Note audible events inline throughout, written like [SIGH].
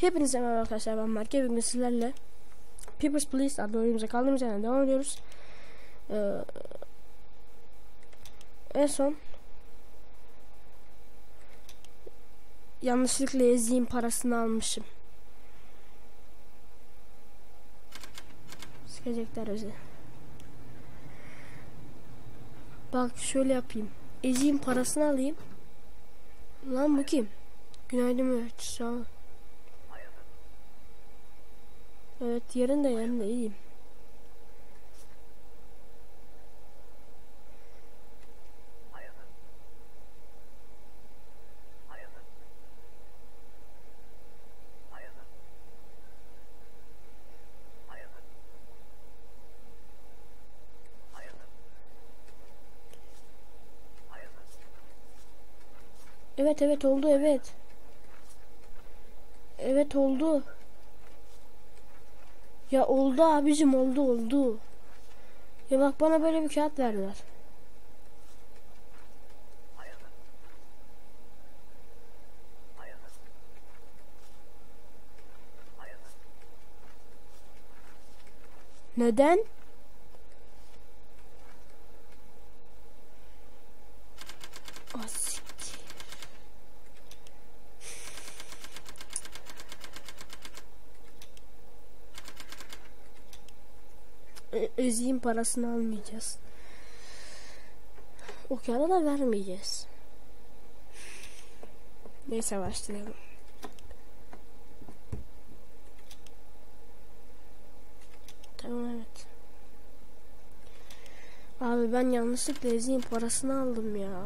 Hepinize merhaba arkadaşlar ben Mark. Bugün sizlerle People's Police adlı oyunumuza kaldığımız yerden devam ediyoruz. Ee, En son Yanlışlıkla eziyim parasını almışım. Sıkacaklar özü Bak şöyle yapayım. Eziyim parasını alayım. Lan bu kim? Günaydın Mehmet sağ ol. Evet yerinde yerinde iyiyim. Evet evet oldu evet. Evet oldu. Ya oldu abicim oldu oldu. Ya bak bana böyle bir kağıt verdiler. Neden? Ah, siktir. Eziyim parasını almayacağız. O kağıda da vermeyeceğiz. Neyse başlayalım. Tamam evet. Abi ben yanlışlıkla eziyim parasını aldım ya.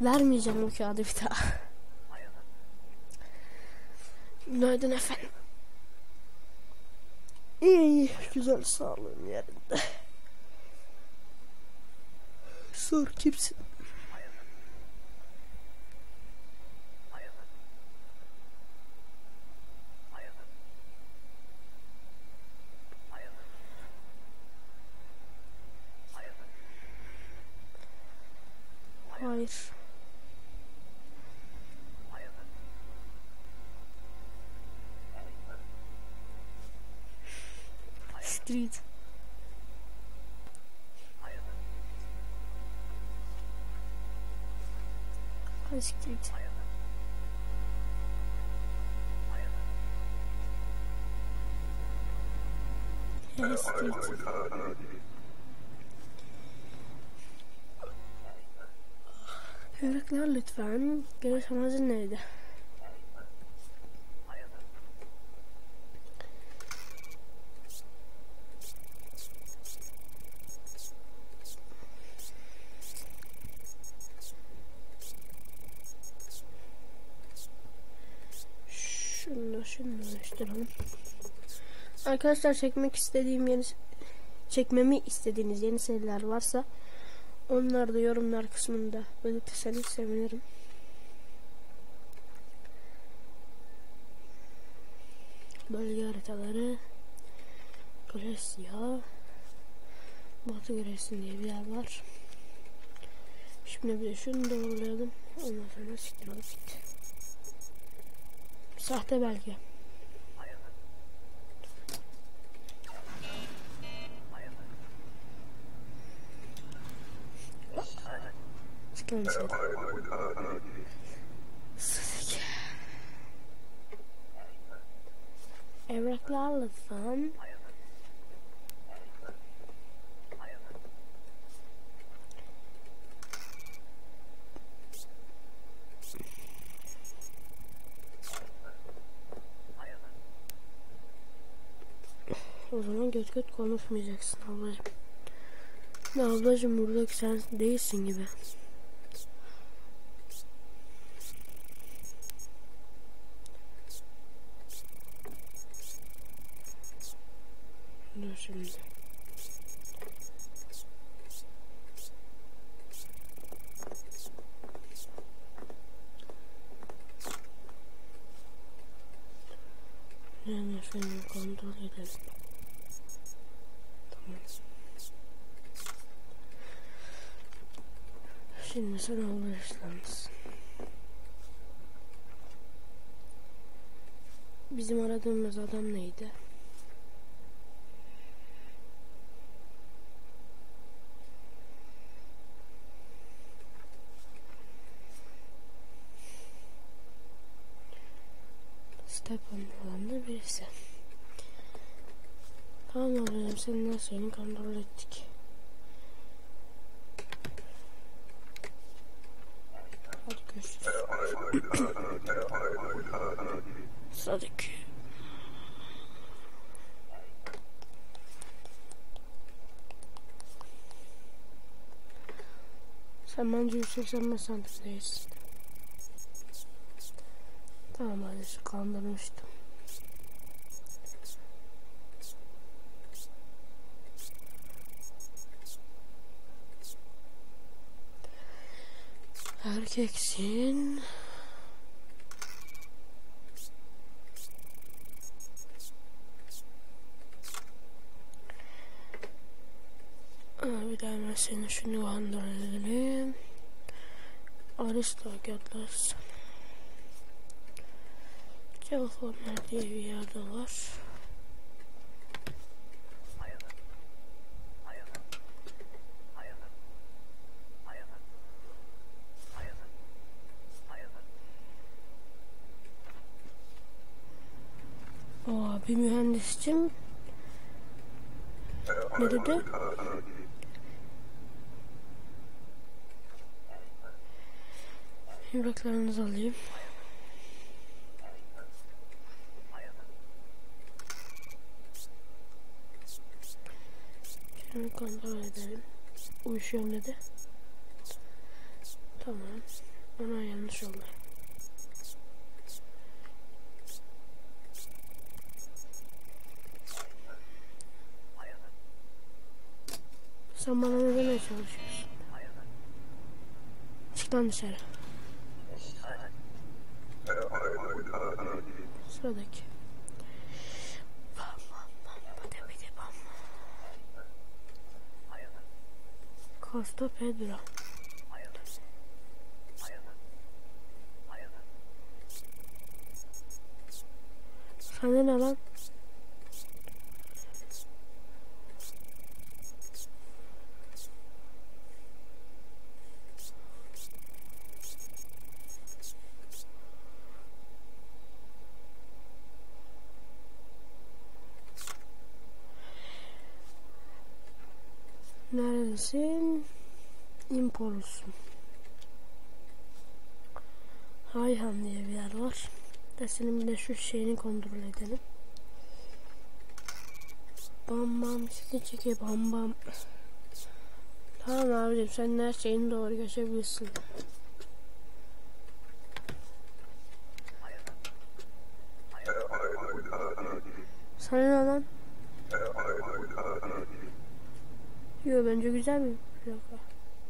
Vermeyeceğim o kağıdı bir daha. Günaydın efendim. İyi güzel sağlığım yerinde. Sor kimsin? Hayır. Street. Hadi siktir git. Ya siktir git. Evraklar lütfen. Geniş amacın neydi? Şunu. Arkadaşlar çekmek istediğim yeni çekmemi istediğiniz yeni seriler varsa onları da yorumlar kısmında belirtirseniz sevinirim. Bölge haritaları Gresya Batı Gresya diye bir yer var. Şimdi bir de şunu doğrulayalım. Ondan sonra siktir. Sahte belge. Sıkıntı. Sıkıntı. Evraklar lütfen. O zaman göt göt konuşmayacaksın ablacım. Ne ablacım buradaki sen değilsin gibi. Dur şimdi. Yani şunu kontrol edelim. Tamam. Şimdi sen uğraşlansın. Bizim aradığımız adam neydi? Stepan olan da birisi. Tamam oğlum senin her şeyini kontrol ettik. Hadi görüşürüz. Sadık. Sen bence 185 santimdeyiz. Tamam hadi kandırmıştım. Erkeksin. Bir daha hemen seni şunu kandıralım. Aristogatos. Telefonlar diye bir yerde var. Aa, bir mühendisçim ne dedi? Evraklarınızı alayım. Şunu kontrol edelim. Uyuşuyor dedi. Tamam. Ona yanlış oldu. Sen bana ne demeye çalışıyorsun? Çık lan dışarı. Sıradaki. Bam bam bam. Bada bada bam. Costa Pedro. Sana ne lan? Neredesin? İmpolsun. Hayhan diye bir yer var. Da senin bir de şu şeyini kontrol edelim. Bam bam çeki çeki bam bam. Tamam abicim sen her şeyini doğru geçebilirsin. Sana ne lan? Yo bence güzel mi?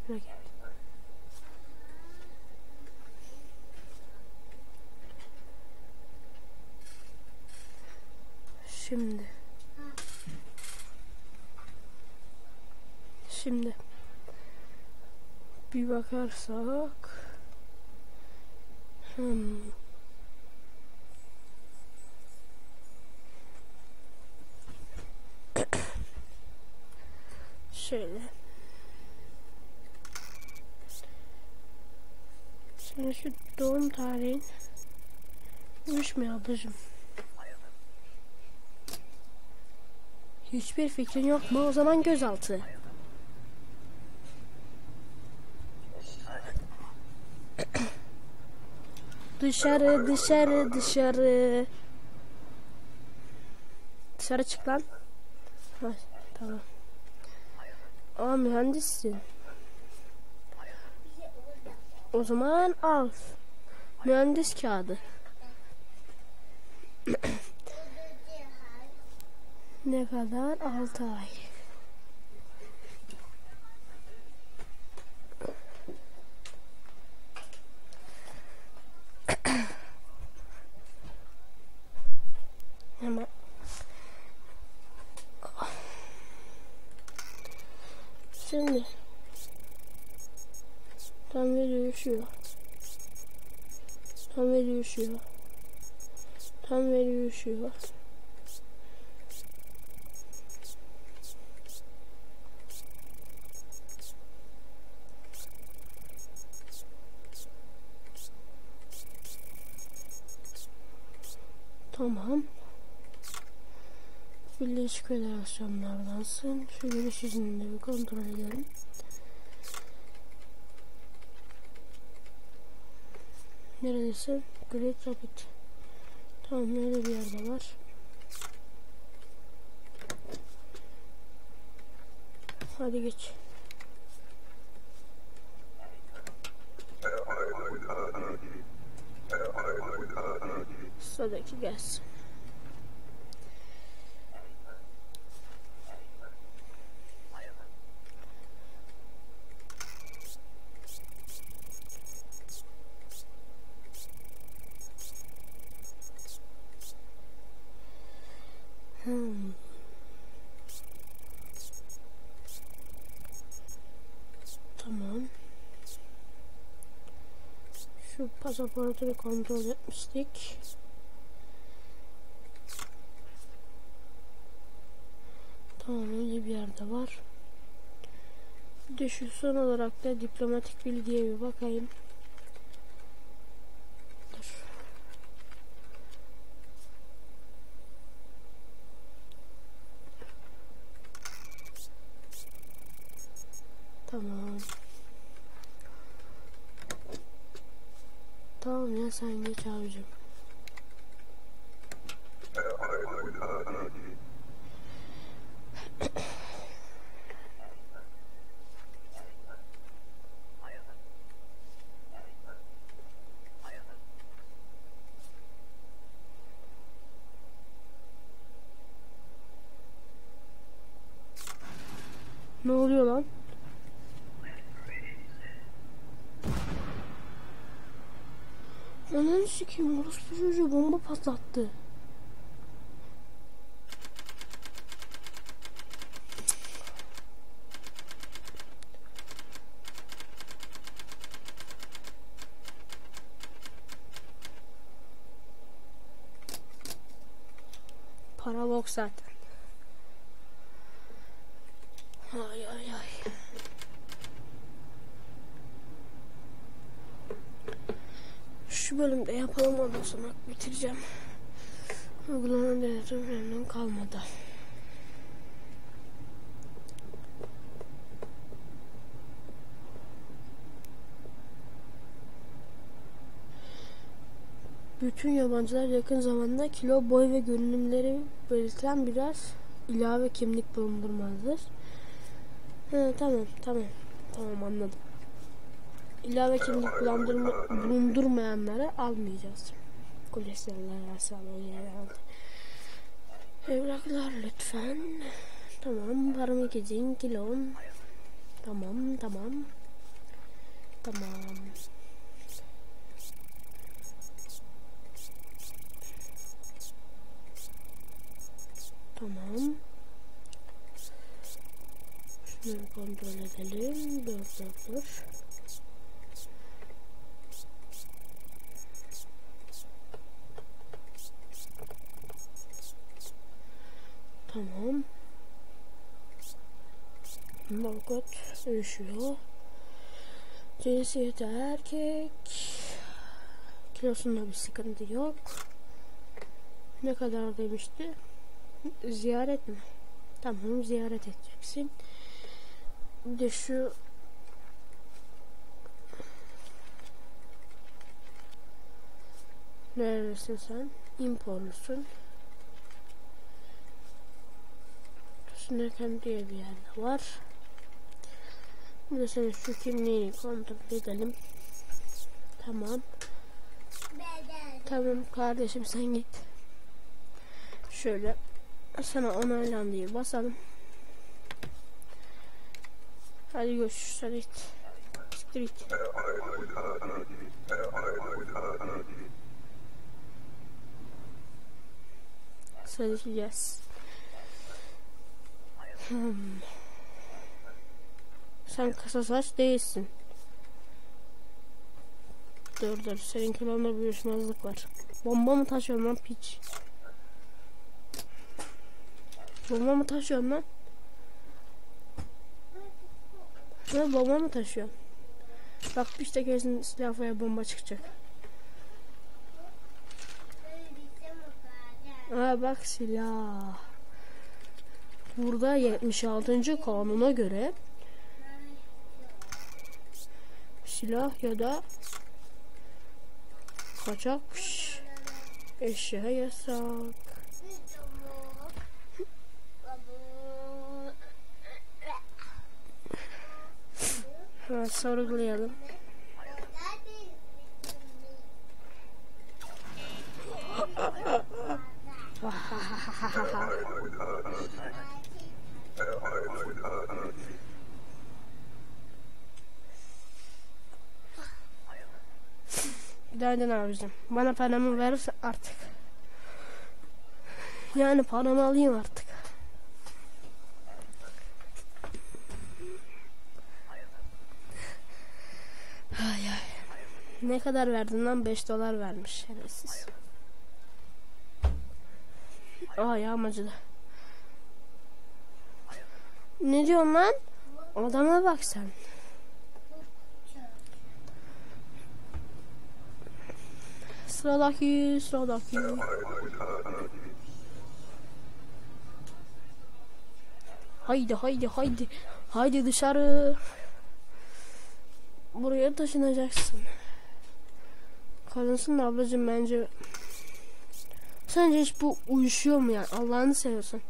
Bir. Şimdi. Şimdi. Bir bakarsak. Hmm. Şöyle. Senin şu doğum tarihin uyuşmuyor ablacığım. Hiçbir fikrin yok mu? O zaman gözaltı. dışarı, dışarı, dışarı. Dışarı çık lan. Ha, tamam. Aa mühendissin. O zaman al. Mühendis kağıdı. [COUGHS] ne kadar? 6 ay. Hemen. Şimdi. Tam video üşüyor. Tam video üşüyor. Tam veri üşüyor. Tamam. Birleşik Federasyonlardansın. Şu de bir kontrol edelim. Neredesin? Great Rapid. Tamam nerede bir yerde var. Hadi geç. Sıradaki gelsin. Hmm. Tamam. Şu pasaportunu kontrol etmiştik. Tamam öyle bir yerde var. Bir son olarak da diplomatik bilgiye bir bakayım. Dur. Tamam. Tamam ya Ananı sikeyim orospu çocuğu bomba patlattı. Para bok zaten. Ay ay ay. Şu bölümde sonra bitireceğim. Uygulanan denetim memnun kalmadı. Bütün yabancılar yakın zamanda kilo, boy ve görünümleri belirten birer ilave kimlik bulundurmalıdır. He, tamam tamam tamam anladım. İlave kimlik bulundurma, bulundurmayanları almayacağız. Kolesteroller hastalığı herhalde. Evraklar lütfen. Tamam parmak izin kilon. Tamam tamam. Tamam. Tamam. Şunu kontrol edelim. Dur dur dur. Tamam. Margot üşüyor. Cinsiyeti erkek. Kilosunda bir sıkıntı yok. Ne kadar demişti? Ziyaret mi? Tamam ziyaret edeceksin. Bir de şu Neredesin sen? İmporlusun. Sünekem diye bir yerde var. Bir de senin şu kimliğini kontrol edelim. Tamam. Tamam kardeşim sen git. Şöyle sana onaylan diye basalım. Hadi görüşürüz hadi git. Siktir git. Söyleyeceğiz. Hmm. Sen kısa saç değilsin. Dur dur seninkilerle bir uyuşmazlık var. Bomba mı taşıyorsun lan piç? Bomba mı taşıyorsun lan? Ne bomba mı taşıyorsun? Bak işte kesin silahaya bomba çıkacak. Aa bak silah. Burada 76. kanuna göre silah ya da kaçak eşya yasak. Evet, sorgulayalım. [LAUGHS] Günaydın abicim. Bana paramı verirse artık. Yani paramı alayım artık. Ay ay. Ne kadar verdin lan? 5 dolar vermiş şerefsiz. Aa yağmacıda. Ne diyorsun lan? Adama bak sen. Sıradaki, sıradaki. Haydi, haydi, haydi. Haydi dışarı. Buraya taşınacaksın. Kadınsın ablacığım bence. Sence hiç bu uyuşuyor mu yani? Allah'ını seviyorsun.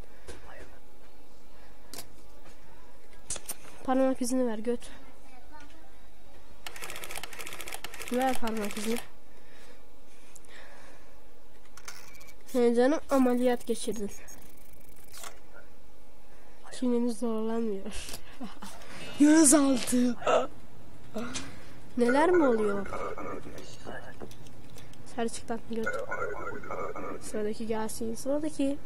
Parmak izini ver göt. Ver parmak izini. Sen canım ameliyat geçirdin. Çininiz zorlanmıyor. [LAUGHS] Gözaltı. Neler mi oluyor? Serçikten göt. Sıradaki gelsin. Sıradaki.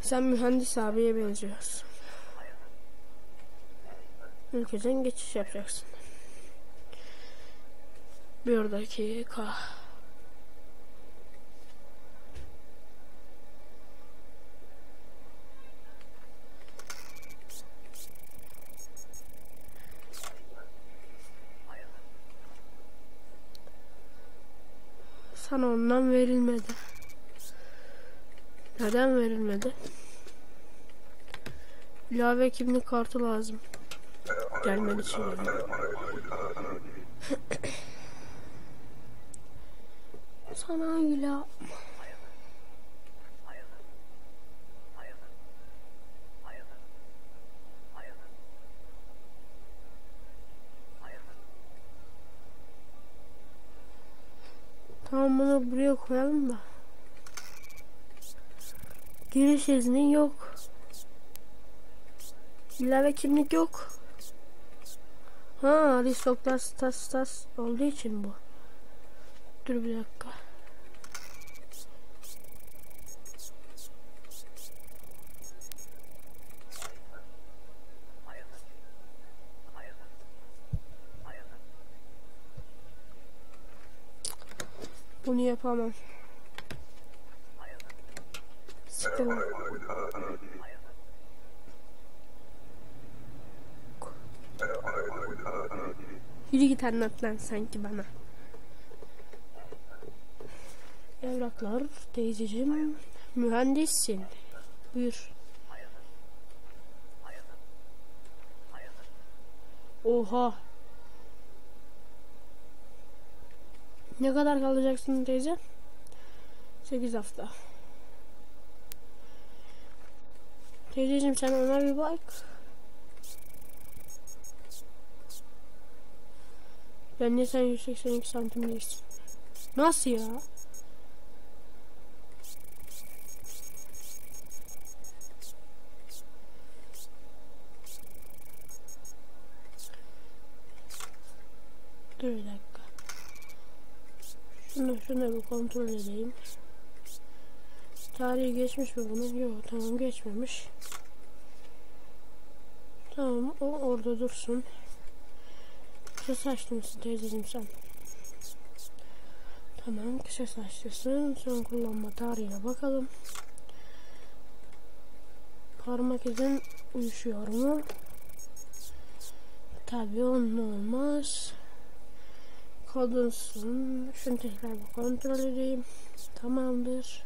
Sen mühendis abiye benziyorsun. Ülkeden geçiş yapacaksın. Bir dakika. Sana ondan verilmedi. Neden verilmedi? İlave kimlik kartı lazım. Gelmen için yani. Sana ila Tamam bunu buraya koyalım da. Giriş izni yok. İlave kimlik yok. Ha aristokrat stas stas olduğu için bu. Dur bir dakika. Bunu yapamam. Sıkıldım. Yürü git anlat lan sanki bana. Evraklar teyzeciğim. Mühendissin. Buyur. Oha. Ne kadar kalacaksın teyze? 8 hafta. Teyzeciğim sen ona bir bak. Ben de sen 182 santim değilsin. Nasıl ya? Dur bir dakika. Şunu, şunu bir kontrol edeyim. Tarihi geçmiş mi bunun? Yok tamam geçmemiş. Tamam o orada dursun. Kısa saçlı mısın teyzeciğim sen? Tamam kısa saçlısın. Son kullanma tarihine bakalım. Parmak izin uyuşuyor mu? Tabii onunla olmaz. Kodunsun. Şunu tekrar bir kontrol edeyim. Tamamdır.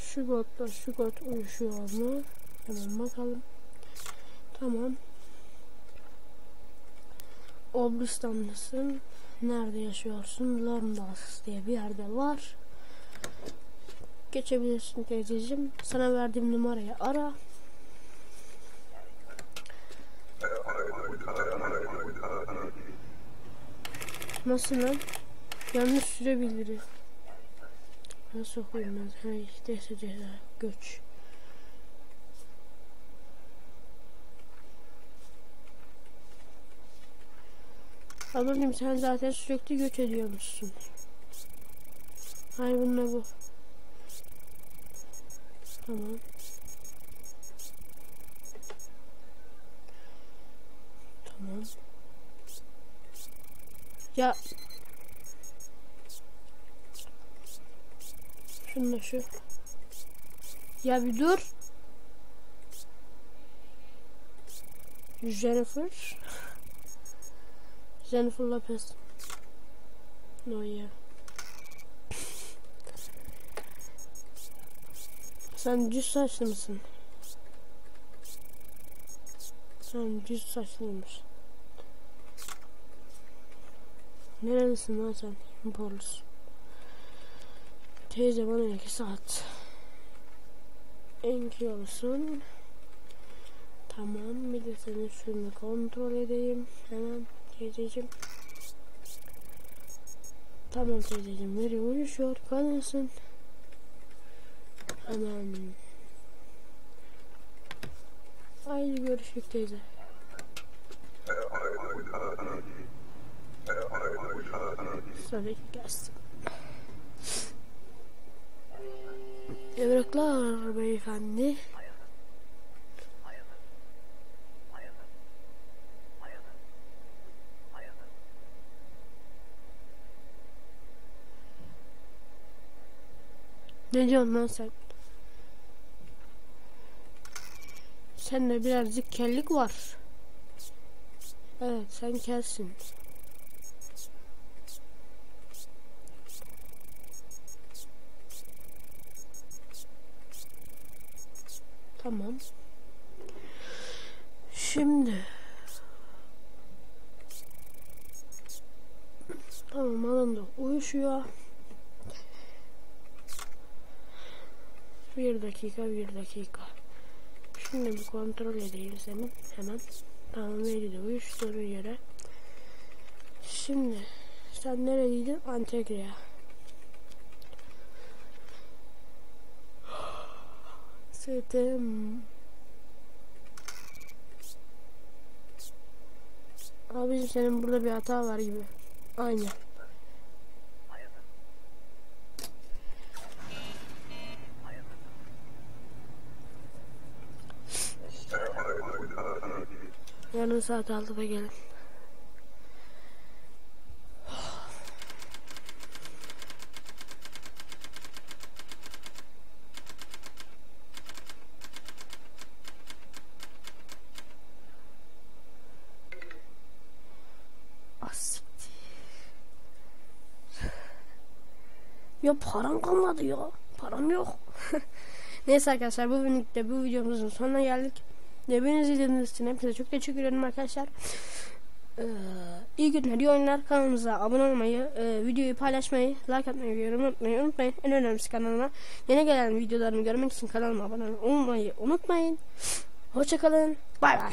Şu kodla şu kod uyuşuyor mu? Hemen bakalım. Tamam. Obristan'dasın. Nerede yaşıyorsun? Lorndas diye bir yerde var. Geçebilirsin teyzeciğim. Sana verdiğim numarayı ara. Nasıl lan? Yanlış süre bildiri. Nasıl okuyayım ben? Ha işte. Göç. Ablacığım sen zaten sürekli göç ediyormuşsun. Hayır bununla bu. Tamam. Tamam. Ya. Şununla şu. Ya bir dur. Jennifer. Jennifer Lopez. No ya. Sen düz saçlı mısın? Sen düz saçlıymış. Nerelisin lan sen? Imporlusun. Teyze bana iki saat. En kilolusun. Tamam bir de senin şunu kontrol edeyim. Hemen teyzeciğim. Tamam teyzeciğim veri uyuşuyor. Kalırsın. Hemen. Haydi görüşürüz teyze. Sonraki gelsin. Evraklar beyefendi. Ne diyorsun lan sen? Sende birazcık kellik var. Evet sen kelsin. Tamam. Şimdi. Tamam alanda uyuşuyor. Bir dakika bir dakika. Şimdi bir kontrol edeyim senin hemen. Tamam veri de uyuştuğuna göre. Şimdi sen nereliydin? Antakya. [GASPS] Sırtım. Abicim senin burada bir hata var gibi. Aynen. Yarın saat 6'da gelin. Asiktir. Ya param kalmadı ya. Param yok. [LAUGHS] Neyse arkadaşlar bu birlikte bu videomuzun sonuna geldik. Ve beni izlediğiniz için hepinize çok teşekkür ederim arkadaşlar. Ee, iyi günler, iyi oyunlar. Kanalımıza abone olmayı, e, videoyu paylaşmayı, like atmayı, yorum unutmayı unutmayın. En önemlisi kanalıma yeni gelen videolarımı görmek için kanalıma abone olmayı unutmayın. Hoşçakalın. Bay bay.